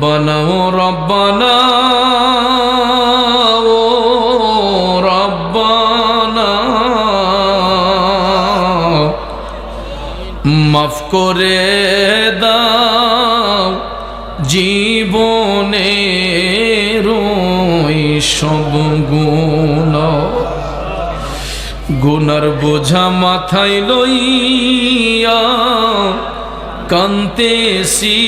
রব্বানা ও রব্বানা ও রব্বানা। মাফ করে দাও জীবনে রই সব গুণ। গুনার বোঝা মাথায় লইয়া কান্তেছি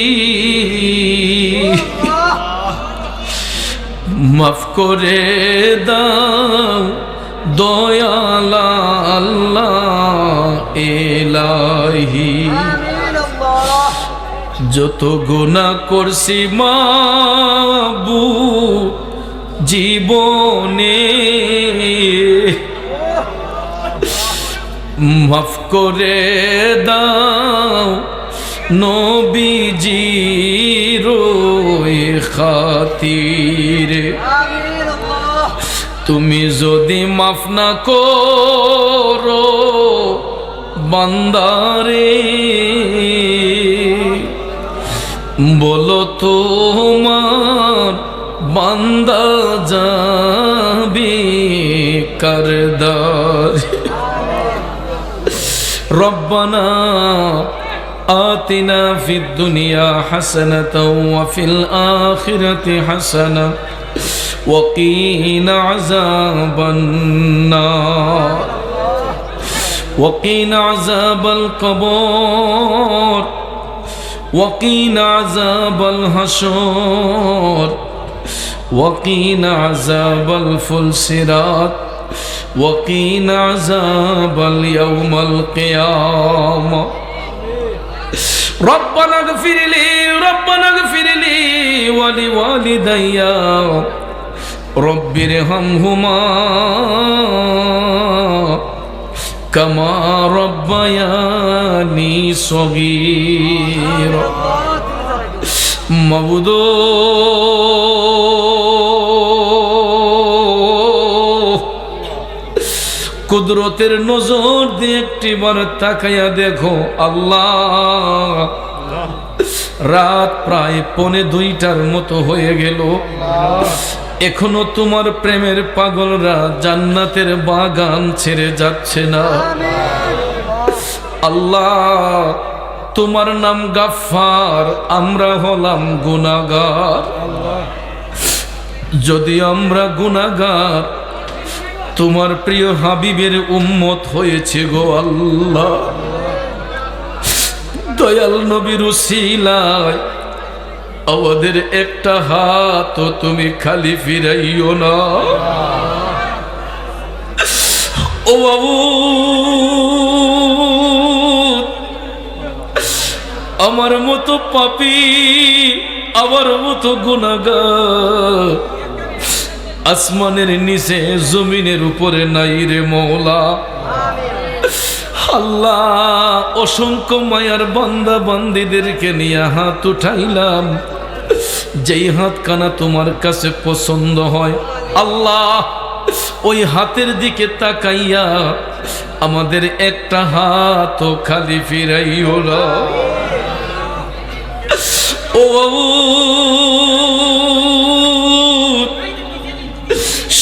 মাফ করে দাও দয়ালা যত গুণা করছি মাবু জীবনে মাফ করে দাও নবীজি রোয় খাতিরে। তুমি যদি মাফ না করো বন্দারে, বলো তোমার বান্দা যাবি কারদার রব্বানা آتنا في الدنيا حسنة وفي الآخرة حسنة وقينا عذاب النار. وقينا عذاب القبور. وقينا عذاب الحشور. وقينا عذاب الفلسرات وقينا عذاب اليوم القيامة. ربنا اغفر لي ربنا اغفر لي ولوالدي رب ارحمهما كما ربياني صغيرا مبدور কুদরতের নজর দিয়ে একটিবার তাকাইয়া দেখো, আল্লাহ। রাত প্রায় পনে দুইটার মতো হয়ে গেল। এখনও তোমার প্রেমের পাগলরা জান্নাতের বাগান ছেড়ে যাচ্ছে না। আল্লাহ, তোমার নাম গাফার আমরা হলাম গুনাগার যদি আমরা গুনাগার তোমার প্রিয় হাবিবের উম্মত হয়েছে গো আল্লাহ। দয়াল নবীর উসিলায় আমাদের একটা হাত তুমি খালি ফিরাইও না। ও বাবু, আমার মতো পাপি, আমার মতো গুনাগার। আসমানের নিচে, জমিনের উপরে নাই রে মৌলা। আল্লাহ, অসংখ্য মায়ার বান্দা বান্দিদেরকে নিয়ে হাত উঠাইলাম। যেই হাত কানা তোমার কাছে পছন্দ হয়, আল্লাহ, ওই হাতের দিকে তাকাইয়া আমাদের একটা হাত খালি ফিরাইও না। ও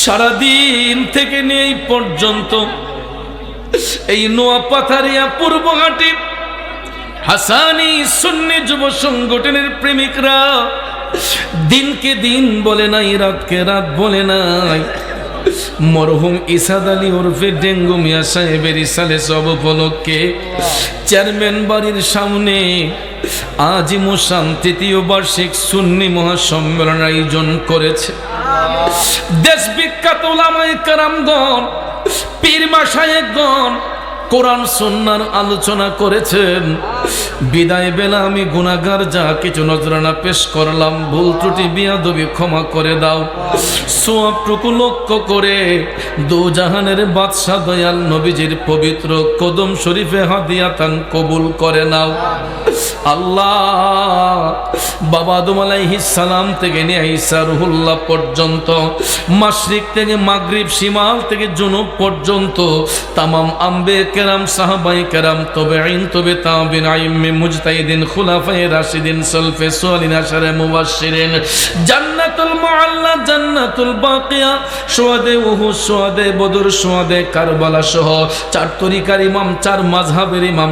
সারাদিন থেকে নিয়ে এই পর্যন্ত। এই নোয়া পাথারিয়া পূর্বঘাটে হাসানি সুন্নি যুব সংগঠনের প্রেমিকরা দিনকে দিন বলে নাই, রাতকে রাত বলে নাই। মরহুম ইসাদ আলী ওরফে ডেঙ্গু মিয়া সাহেবের ইসালে সব উপলক্ষে চেয়ারম্যান বাড়ির সামনে আজ মুসাম তৃতীয় বার্ষিক সুন্নি মহাসম্মেলন আয়োজন করেছে। দেশ বিখ্যাত ওলামায়ে কারামগণ পীর গণ কোরআন সন্ন্যার আলোচনা করেছেন। বিদায় বেলা আমি গুনাগার যা কিছু নজরানা পেশ করলাম। ভুল ত্রুটি, বিয়াদবি ক্ষমা করে দাও। সোয়াবটুকু লক্ষ্য করে দু জাহানের বাদশাহ দয়াল নবীজির পবিত্র কদম শরীফে হাদিয়াতান কবুল করে নাও। আল্লাহ বাবা আদম সালাম থেকে নিয়ে রুহুল্লাহ পর্যন্ত, মাশরিক থেকে মাগরিব শিমাল থেকে জুনুব পর্যন্ত, তামাম আম্বে কেরাম সাহাবাই কেরাম তবে আইন তবে তাবিন আইম্মে কারবালা সহ চার তরিকার ইমাম, চার ইমাম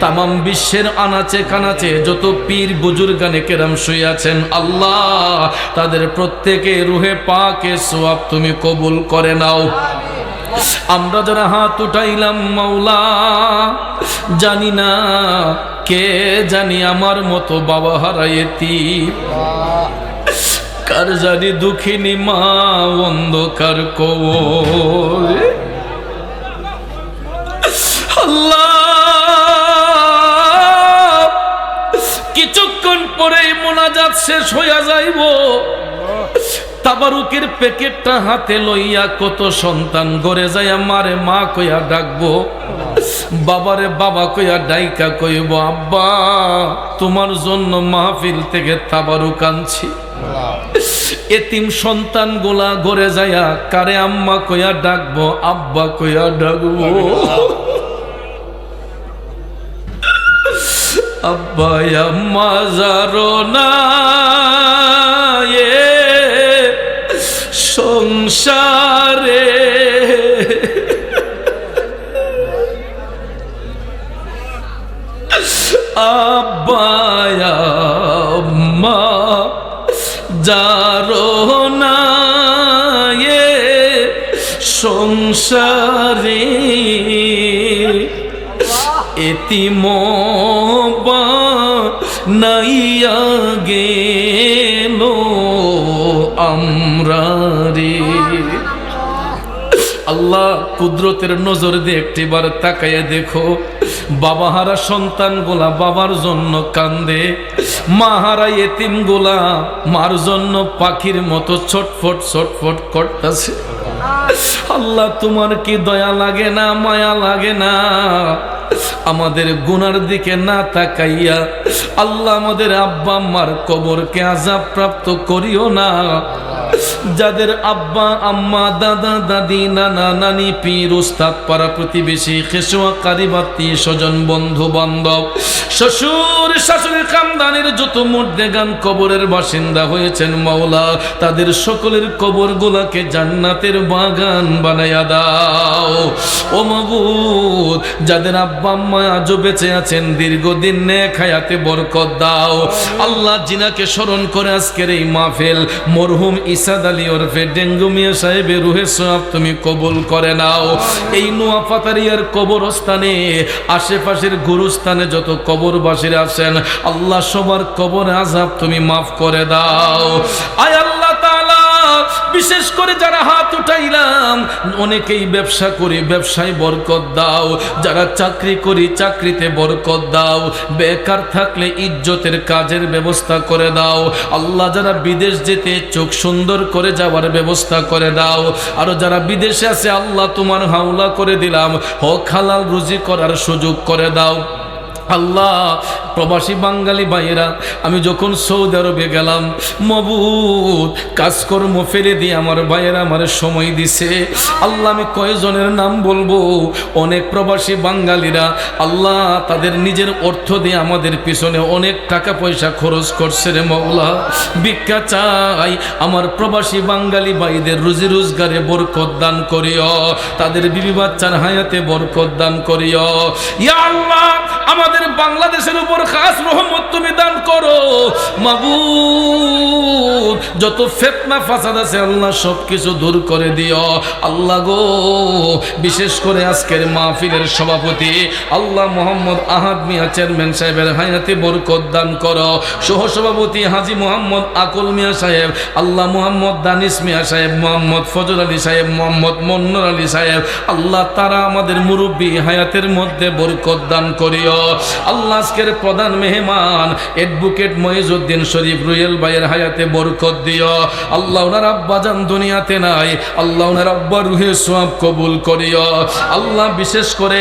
তামাম বিশ্বের আনাচে কানাচে যত পীর বুজুর্গানে কেরাম শুয়ে আছেন, আল্লাহ তাদের প্রত্যেকে রুহে পাকে সোয়াব তুমি কবুল করে নাও। আমরা যারা হাত উঠাইলাম মাওলা, জানি না কে জানি আমার মতো বাবা হারাইতি কার জানি দুঃখিনী মা, অন্ধকার কিছুক্ষণ পরেই মোনাজাত শেষ হইয়া যাইব। তাবারুকের প্যাকেটটা হাতে লইয়া কত সন্তান গড়ে যায় মারে মা কইয়া ডাকবো। বাবারে বাবা কইয়া ডাইকা কইব, আব্বা, তোমার জন্য মাহফিল থেকে তাবারুক আনছি। এতিম সন্তান গোলা গড়ে যায়া কারে আম্মা কইয়া ডাকবো, আব্বা কইয়া ডাকবো। আব্বা আম্মা যারো না। সংসারে। আব্বা আম্মা যারো না সংসারে। এতিমবা নাইয়া গেল আমরা রে আল্লাহ কুদরতের নজর দিয়ে একটিবার তাকাইয়া দেখো বাবাহারা সন্তান গোলা বাবার জন্য কান্দে মাহারা এতিম গোলা মার জন্য পাখির মতো ছটফট ছটফট করতেছে। আল্লাহ তোমার কি দয়া লাগে না মায়া লাগে না? আমাদের গুনার দিকে না তাকাইয়া আল্লাহ আমাদের আব্বা আম্মার কবরকে আজাব প্রাপ্ত করিও না। যাদের আব্বা, আম্মা, দাদা, দাদি, নানা, নানি, পীর, উস্তাদ, পাড়া প্রতিবেশী, খেসোয়া, কারিবাতি, স্বজন, বন্ধু, বান্ধব, শ্বশুর শাশুড়ির খানদানের যত মধ্যে গান কবরের বাসিন্দা হয়েছেন মাওলা, তাদের সকলের কবর গুলাকে জান্নাতের বাগান বানাইয়া দাও। ও মাবুদ, যাদের আব্বা, আম্মা আজও বেঁচে আছেন, দীর্ঘদিন নে খায়াতে বরকত দাও। আল্লাহ জিনাকে স্মরণ করে আজকের এই মাহফিল মরহুম ইসাদ আলী ওরফে ডেঙ্গু মিয়া সাহেবের রুহে সব তুমি কবুল করে নাও। এই নোয়াফাতারিয়ার কবরস্থানে, আশেপাশের গুরুস্থানে যত কবরবাসীরা আছেন, আল্লাহ সবার কবর আজাব তুমি মাফ করে দাও। আয় আল্লাহ তাআলা বিশেষ করে যারা হাত উঠাইলাম, অনেকেই ব্যবসা করি ব্যবসায় বরকত দাও। যারা চাকরি করি চাকরিতে বরকত দাও। বেকার থাকলে ইজ্জতের কাজের ব্যবস্থা করে দাও। আল্লাহ যারা বিদেশ যেতে চোখ সুন্দর করে যাওয়ার ব্যবস্থা করে দাও। আরও যারা বিদেশে আছে, আল্লাহ তোমার হাওলা করে দিলাম। হক হালাল রুজি করার সুযোগ করে দাও। আল্লাহ প্রবাসী বাঙালি ভাইয়েরা, আমি যখন সৌদি আরবে গেলাম মবুদ কাজকর্ম ফেলে দিয়ে আমার ভাইয়েরা আমার সময় দিছে। আল্লাহ, আমি কয়জনের নাম বলব? অনেক প্রবাসী বাঙালিরা, আল্লাহ তাদের নিজের অর্থ দিয়ে আমাদের পিছনে অনেক টাকা পয়সা খরচ করছে রে মৌলা ভিক্ষা চাই আমার প্রবাসী বাঙালি ভাইদের রুজি রোজগারে বরকত দান করিও। তাদের বিবি বাচ্চার হায়াতে বরকত দান করিও। ইয়া আল্লাহ, আমাদের বাংলাদেশের উপর খাস রহমত তুমি দান করো। মাবুদ, যত ফেতনা, ফাসাদ আছে, আল্লাহ সব কিছু দূর করে দিও। আল্লাহ গো, বিশেষ করে আজকের মাহফিলের সভাপতি আল্লাহ মোহাম্মদ আহাদ মিয়া, চেয়ারম্যান সাহেবের হায়াতে বরকত দান করো। সহসভাপতি হাজি মোহাম্মদ আকুল মিয়া সাহেব, আল্লাহ মোহাম্মদ দানিস মিয়া সাহেব, মোহাম্মদ ফজল আলী সাহেব, মোহাম্মদ মন্নুর আলী সাহেব, আল্লাহ তারা আমাদের মুরব্বী হায়াতের মধ্যে বরকত দান করিও। আল্লাহ আজকের প্রধান মেহমান মহিজুদ্দিন শরীফ রুয়েল ভাইয়ের হায়াতে বরকত দিও। আল্লাহ ওনার আব্বাজান দুনিয়াতে নাই, আল্লাহ আব্বা রুহে সব কবুল করিও। আল্লাহ বিশেষ করে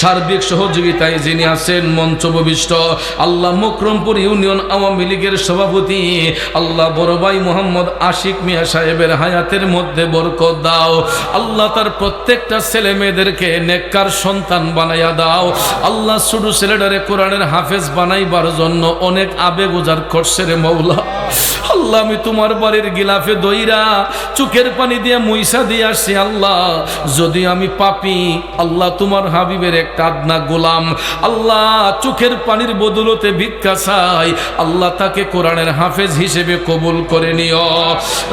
সার্বিক সহযোগিতায় যিনি আছেন মঞ্চ ভবিষ্ঠ আল্লাহ মকরমপুর ইউনিয়ন আওয়ামী লীগের সভাপতি, আল্লাহ বড় ভাই মোহাম্মদ আশিক মিয়া সাহেবের হায়াতের মধ্যে বরকত দাও। আল্লাহ তার প্রত্যেকটা ছেলে মেয়েদেরকে নেককার সন্তান বানাইয়া দাও। আল্লাহ শুধু ছেলেটারে কোরআনের হাফেজ বানাইবার জন্য অনেক আবেগ উজার করছে রে মৌলা। আল্লাহ, আমি তোমার বাড়ির গিলাফে দইরা চোখের পানি দিয়ে মইসা দিয়ে আসছি, আল্লাহ। যদি আমি পাপি, আল্লাহ তোমার হাবিবের একটা আদনা গোলাম। আল্লাহ, চোখের পানির বদলতে ভিক্ষা চাই। আল্লাহ তাকে কোরআনের হাফেজ হিসেবে কবুল করে নিও।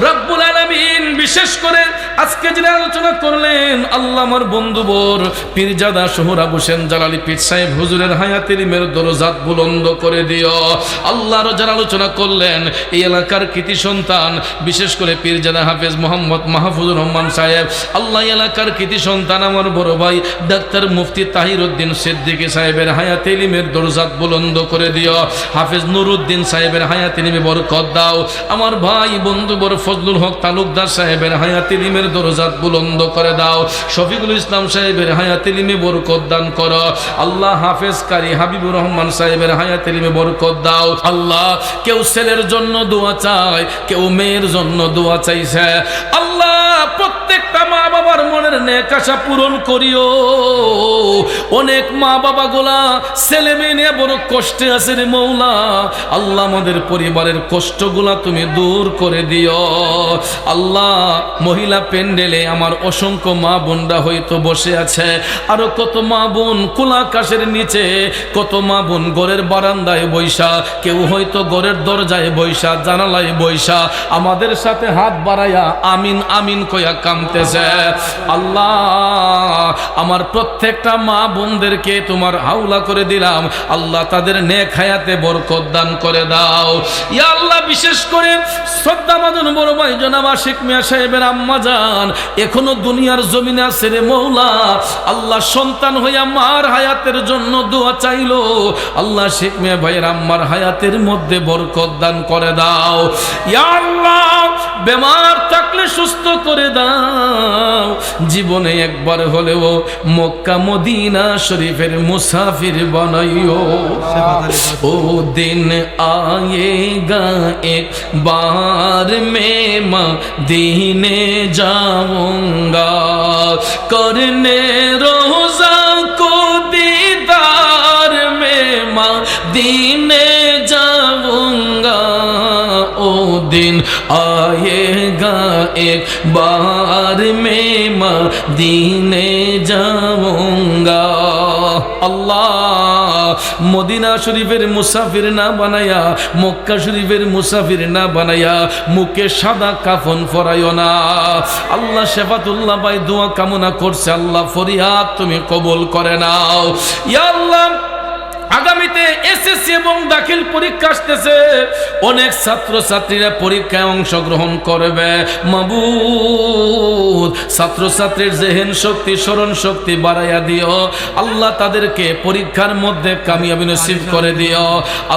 রব্বুল আলামিন বিশেষ করে আজকে যিনি আলোচনা করলেন আল্লাহ আমার বন্ধু বোর, পীরজাদা সোহরা হোসেন জালালি পীর সাহেব হুজুরের হায়াতের মের দরজাত বুলন্দ করে দিও। আল্লাহর যারা আলোচনা করলেন, এই এলাকার কৃতি সন্তান, বিশেষ করে পীরজাদা হাফেজ মোহাম্মদ মাহফুজুর রহমান সাহেব, আল্লাহ এলাকার কৃতি সন্তান আমার বড় ভাই ডাক্তার মুফতি তাহির উদ্দিন সিদ্দিকী সাহেবের হায়াত ইলিমের দরজাত বুলন্দ করে দিও। হাফেজ নুরুদ্দিন সাহেবের হায়াত ইলিমে বরকত দাও। আমার ভাই বন্ধু বড় ফজলুল হক তালুকদার সাহেবের হায়াতি লিমের দরজাত বুলন্দ করে দাও। শফিকুল ইসলাম সাহেবের হায়াতি লিমে বরকত দান করো। আল্লাহ হাফেজ কারি হাবিবুর রহমান সাহেবের হায়াতি লিমে বরকত দাও। আল্লাহ, কেউ ছেলের জন্য দোয়া চায়, কেউ মেয়ের জন্য দোয়া চাইছে। আল্লাহ প্রত্যেকটা মা বাবার মনের নেক আশা পূরণ করিও। অনেক মা বাবা গোলা, ছেলে মেয়ে নিয়ে বড় কষ্টে আছে রে মৌলা। আল্লাহ আমাদের পরিবারের কষ্টগুলা তুমি দূর করে দিও। আল্লাহ মহিলা পেন্ডেলে আমার অসংখ্য মা বোনরা হয়তো বসে আছে। আরও কত মা বোন খোলা আকাশের নিচে, কত মা বোন ঘরের বারান্দায় বৈশা কেউ হয়তো ঘরের দরজায় বৈশা জানালায় বৈশা আমাদের সাথে হাত বাড়াইয়া আমিন আমিন কইয়া কামতেছে আল্লাহ, আমার প্রত্যেকটা মা বোনদেরকে তোমার হাওলা করে দিলাম। আল্লাহ তাদের নেক হায়াতে বরকত দান করে দাও। ইয়া আল্লাহ, বিশেষ করে শ্রদ্ধা মাজন বড় ভাই জনাব আশিক মিয়া সাহেবের আম্মা যান এখনও দুনিয়ার জমিনে আছে রে মৌলা। আল্লাহ সন্তান হইয়া মার হায়াতের জন্য দোয়া চাইলো। আল্লাহ শেখ মিয়া ভাইয়ের আম্মার হায়াতের মধ্যে বরকত দান করে দাও। ইয়া আল্লাহ, বেমার থাকলে সুস্থ করে দাও। জীবনে একবার হলেও মক্কা মদিনা শরীফের মুসাফির বনাইও। ও দিন আয়েগা এক বার মে মা দিনে যাওঙ্গা। করনে রোজা কো দিদার মে মা দিনে যা दिन आएगा एक बार मैं मदीने जाऊंगा আল্লাহ মদিনা শরীফের মুসাফির না বানায়া মক্কা শরীফের মুসাফির না বানায়া মুখে সাদা কাফন ফরাইও না আল্লাহ শেফাতুল্লাহ ভাই দোয়া কামনা করছে আল্লাহ ফরিয়াদ তুমি কবুল করে নাও ইয়া আল্লাহ আগামীতে এসএসসি এবং দাখিল পরীক্ষা আসতেছে। অনেক ছাত্র ছাত্রীরা পরীক্ষায় অংশগ্রহণ করবে। মাবুদ ছাত্র ছাত্রীর জেহেন শক্তি, স্মরণ শক্তি বাড়াইয়া দিও। আল্লাহ তাদেরকে পরীক্ষার মধ্যে কামিয়াবি নসিব করে দিও।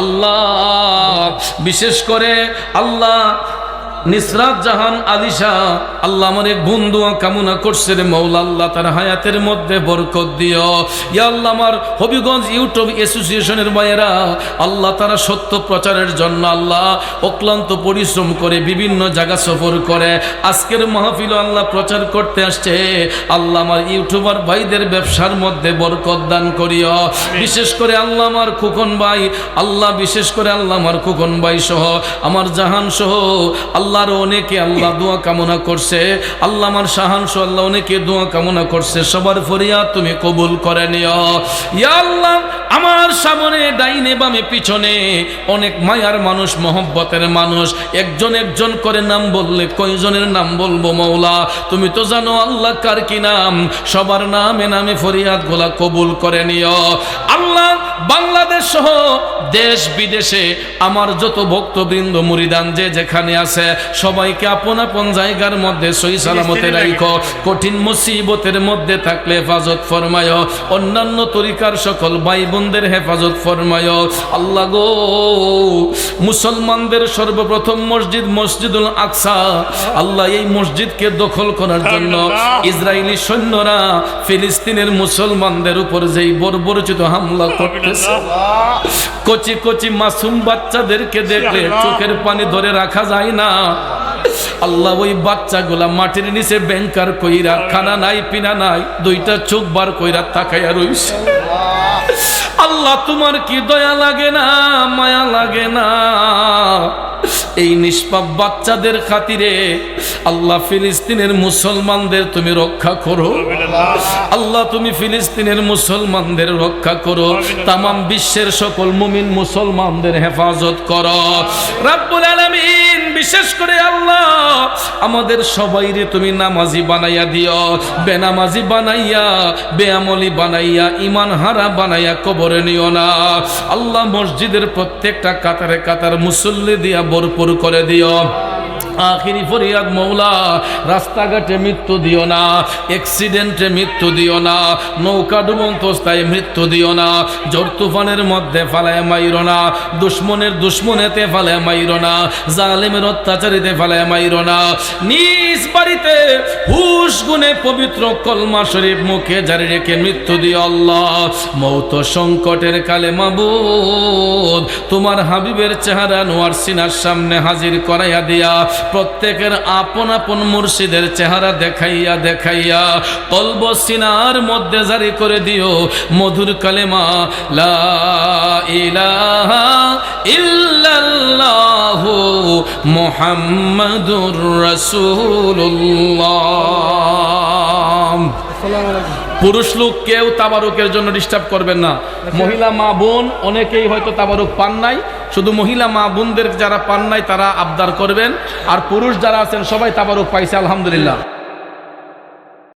আল্লাহ, বিশেষ করে আল্লাহ নিসরাত জাহান আলিশা, আল্লাহ আমার এক বন্ধু কামনা করছে রে মৌলা, আল্লাহ তার হায়াতের মধ্যে বরকত দিও। ইয়া আল্লাহ আমার হবিগঞ্জ ইউটিউব অ্যাসোসিয়েশনের মায়েরা আল্লাহ তারা সত্য প্রচারের জন্য আল্লাহ অক্লান্ত পরিশ্রম করে বিভিন্ন জায়গা সফর করে। আজকের মাহফিল আল্লাহ প্রচার করতে আসছে। আল্লাহ আমার ইউটিউবার ভাইদের ব্যবসার মধ্যে বরকত দান করিও। বিশেষ করে আল্লাহ আমার খুকন ভাই, আল্লাহ বিশেষ করে আল্লাহ আমার খুকন ভাই সহ, আমার জাহান সহ আল্লাহর অনেকে আল্লাহ দোয়া কামনা করছে, আল্লাহ আমার সাহানসু আল্লাহ অনেকে দোয়া কামনা করছে, সবার ফরিয়া তুমি কবুল করে নিও। ইয়া আল্লাহ আমার সামনে ডাইনে বামে পিছনে অনেক মায়ার মানুষ মহব্বতের মানুষ। একজন একজন করে নাম বললে কয়জনের নাম বলব মৌলা তুমি তো জানো আল্লাহ কার কি নাম। সবার নামে নামে ফরিয়াদ গোলা কবুল করে নিও। আল্লাহ বাংলাদেশ সহ দেশ বিদেশে আমার যত ভক্তবৃন্দ মুরিদান যে যেখানে আছে সবাইকে আপন আপন জায়গার মধ্যে সই সালামতে রাইখো। কঠিন মুসিবতের মধ্যে থাকলে হেফাজত ফরমায়। অন্যান্য তরিকার সকল ভাই বোন বোনদের হেফাজত ফরমায়। আল্লাহ গো মুসলমানদের সর্বপ্রথম মসজিদ মসজিদুল আকসা। আল্লাহ এই মসজিদকে দখল করার জন্য ইসরায়েলি সৈন্যরা ফিলিস্তিনের মুসলমানদের উপর যেই বর্বরচিত হামলা করতেছে কচি কচি মাসুম বাচ্চাদেরকে দেখলে চোখের পানি ধরে রাখা যায় না। আল্লাহ ওই বাচ্চাগুলা মাটির নিচে ব্যাংকার কইরা খানা নাই পিনা নাই দুইটা চোখ বার কইরা তাকাইয়া রইছে। আল্লাহ তোমার কি দয়া লাগে না মায়া লাগে না? এই নিষ্পাপ বাচ্চাদের খাতিরে আল্লাহ ফিলিস্তিনের মুসলমানদের তুমি রক্ষা করো। আল্লাহ তুমি ফিলিস্তিনের মুসলমানদের রক্ষা করো। তামাম বিশ্বের সকল মুমিন মুসলমানদের হেফাজত করো। বিশেষ করে আল্লাহ, আমাদের সবাইরে তুমি নামাজি বানাইয়া দিও। বেনামাজি বানাইয়া বেআমলি বানাইয়া ইমান হারা বানাইয়া কবরে নিও না। আল্লাহ মসজিদের প্রত্যেকটা কাতারে কাতার মুসল্লি দিয়া ভরপুর করে দিও। আখিরি ফরিয়াদ মৌলা, রাস্তাঘাটে মৃত্যু দিও না অ্যাক্সিডেন্টে মৃত্যু দিও না, নৌকা ডুবন্তস্থায় মৃত্যু দিও না, জোর তুফানের মধ্যে ফালায় মাইরো না, দুশ্মনের দুশ্মনেতে ফালায় মাইরো না, জালেমের অত্যাচারিতে ফালায় মাইরো না, নিজ বাড়িতে হুশ গুনে পবিত্র কলমা শরীফ মুখে জারি রেখে মৃত্যু দিও আল্লাহ। মৌত সংকটের কালে মাবুদ, তোমার হাবিবের চেহারা নোয়ার সিনার সামনে হাজির করাইয়া দিয়া প্রত্যেকের আপন আপন মুর্শিদের চেহারা দেখাইয়া দেখাইয়া কলব সিনার মধ্যে জারি করে দিও। মধুর কালেমা, লা ইলাহা ইল্লাল্লাহু মুহাম্মাদুর রাসূলুল্লাহ। পুরুষ লোক কেউ তাবারুকের জন্য ডিস্টার্ব করবেন না। মহিলা মা বোন, অনেকেই হয়তো তাবারুক পান নাই। শুধু মহিলা মা বোনদের যারা পান নাই, তারা আবদার করবেন। আর পুরুষ যারা আছেন, সবাই তাবারুক পাইছে, আলহামদুলিল্লাহ।